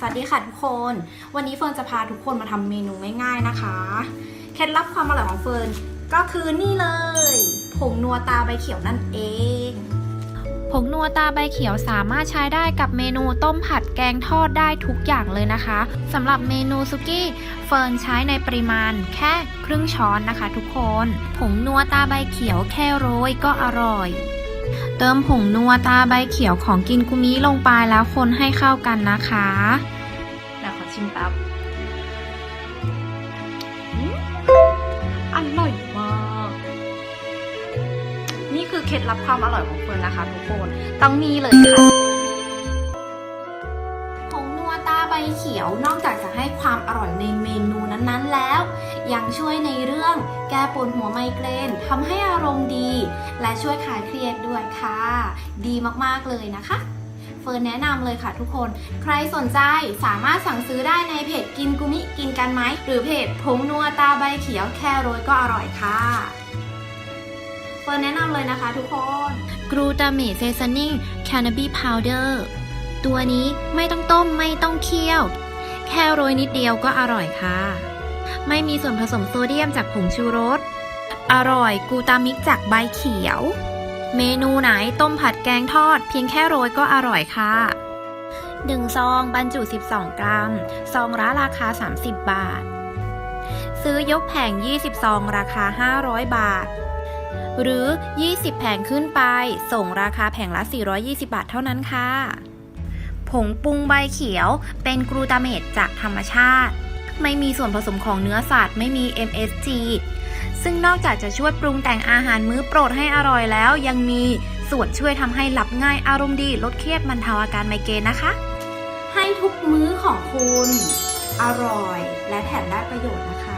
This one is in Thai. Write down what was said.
สวัสดีค่ะทุกคน วันนี้เฟิร์นจะพาทุกคนมาทำเมนูง่ายๆนะคะ เคล็ดลับความอร่อยของเฟิร์นก็คือนี่เลยผงนัวตาใบเขียวนั่นเองผงนัวตาใบเขียวสามารถใช้ได้กับเมนูต้มผัดแกงทอดได้ทุกอย่างเลยนะคะสำหรับเมนูซุกี้เฟิร์นใช้ในปริมาณแค่ครึ่งช้อนนะคะ ทุกคน ผงนัวตาใบเขียวแค่โรยก็อร่อย เติมผงนัวตาใบเขียวของกินกุมิลงไปแล้วคนให้เข้ากันนะคะเดี๋ยวขอชิมแป๊บอืมอร่อยมาก นี่คือเคล็ดลับความอร่อยของเฟิร์นนะคะทุกคน ต้องนี่เลยค่ะผงนัวตาใบเขียวนอกจากจะให้ความ ช่วยในเรื่องแก้ปวดหัวไมเกรนทำให้อารมณ์ดี และช่วยคลายเครียดด้วยค่ะ ดีมากๆเลยนะคะเฟิร์นแนะนำเลยค่ะทุกคน ใครสนใจสามารถสั่งซื้อได้ในเพจกินกุมิกินกันไหม หรือเพจผงนัวตาใบเขียวแค่โรยก็อร่อยค่ะเฟิร์นแนะนำเลยนะคะทุกคนกรูตาเมเซซานิ่งแคนาบีพาวเดอร์ตัวนี้ไม่ต้องต้มไม่ต้องเคี่ยว แค่โรยนิดเดียวก็อร่อยค่ะ ไม่มีส่วนผสมโซเดียมจากผงชูรส อร่อยกูตามิกจากใบเขียว เมนูไหนต้มผัดแกงทอด เพียงแค่โรยก็อร่อยค่ะ 1 ซองบรรจุ 12 กรัม ซองละราคา 30 บาท ซื้อยกแผง 20 ซองราคา 500 บาท หรือ 20 แผงขึ้นไป ส่งราคาแผงละ 420 บาทเท่านั้นค่ะผงปรุงใบเขียวเป็นกลูตาเมตจากธรรมชาติ ไม่มีส่วนผสมของเนื้อสัตว์ไม่มี MSG ซึ่งนอกจากจะช่วยปรุงแต่งอาหารมื้อโปรดให้อร่อยแล้ว ยังมีส่วนช่วยทำให้หลับง่ายอารมณ์ดีลดเครียดบรรเทาอาการไมเกรนนะคะ ให้ทุกมื้อของคุณอร่อย และแถมได้ประโยชน์นะคะ